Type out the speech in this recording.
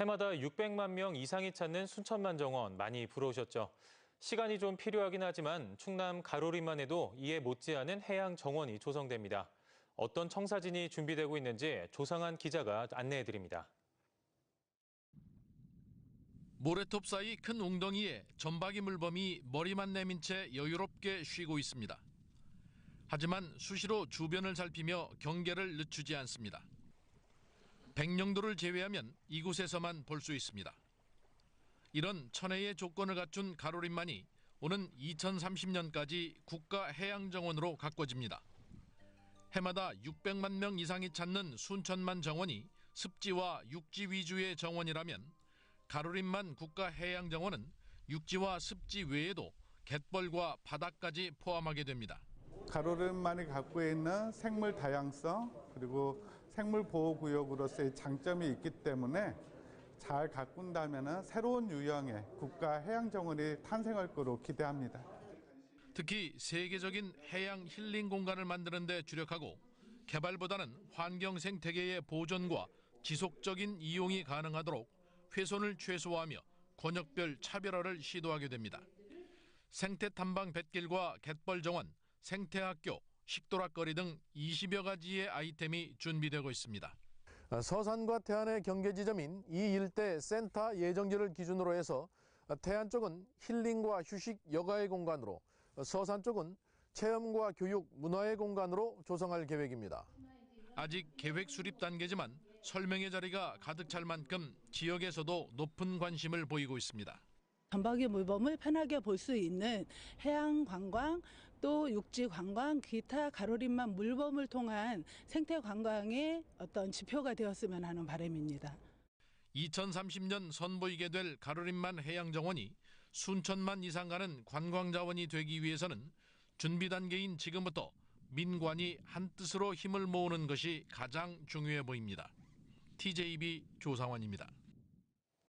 해마다 600만 명 이상이 찾는 순천만 정원 많이 부러우셨죠. 시간이 좀 필요하긴 하지만 충남 가로리만 해도 이에 못지않은 해양 정원이 조성됩니다. 어떤 청사진이 준비되고 있는지 조상한 기자가 안내해드립니다. 모래톱 사이 큰 웅덩이에 점박이 물범이 머리만 내민 채 여유롭게 쉬고 있습니다. 하지만 수시로 주변을 살피며 경계를 늦추지 않습니다. 백령도를 제외하면 이곳에서만 볼 수 있습니다. 이런 천혜의 조건을 갖춘 가로림만이 오는 2030년까지 국가 해양정원으로 가꿔집니다. 해마다 600만 명 이상이 찾는 순천만 정원이 습지와 육지 위주의 정원이라면 가로림만 국가 해양정원은 육지와 습지 외에도 갯벌과 바다까지 포함하게 됩니다. 가로름만이 갖고 있는 생물 다양성 그리고 생물 보호 구역으로서의 장점이 있기 때문에 잘 가꾼다면 새로운 유형의 국가 해양 정원이 탄생할 거로 기대합니다. 특히 세계적인 해양 힐링 공간을 만드는 데 주력하고 개발보다는 환경 생태계의 보존과 지속적인 이용이 가능하도록 훼손을 최소화하며 권역별 차별화를 시도하게 됩니다. 생태 탐방 뱃길과 갯벌 정원, 생태학교, 식도락거리 등 20여 가지의 아이템이 준비되고 있습니다. 서산과 태안의 경계 지점인 이 일대 센터 예정지를 기준으로 해서 태안 쪽은 힐링과 휴식 여가의 공간으로 서산 쪽은 체험과 교육 문화의 공간으로 조성할 계획입니다. 아직 계획 수립 단계지만 설명의 자리가 가득 찰 만큼 지역에서도 높은 관심을 보이고 있습니다. 점박이 물범을 편하게 볼 수 있는 해양 관광 또 육지 관광 기타 가로림만 물범을 통한 생태 관광의 어떤 지표가 되었으면 하는 바람입니다. 2030년 선보이게 될 가로림만 해양 정원이 순천만 이상 가는 관광 자원이 되기 위해서는 준비 단계인 지금부터 민관이 한 뜻으로 힘을 모으는 것이 가장 중요해 보입니다. TJB 조상원입니다.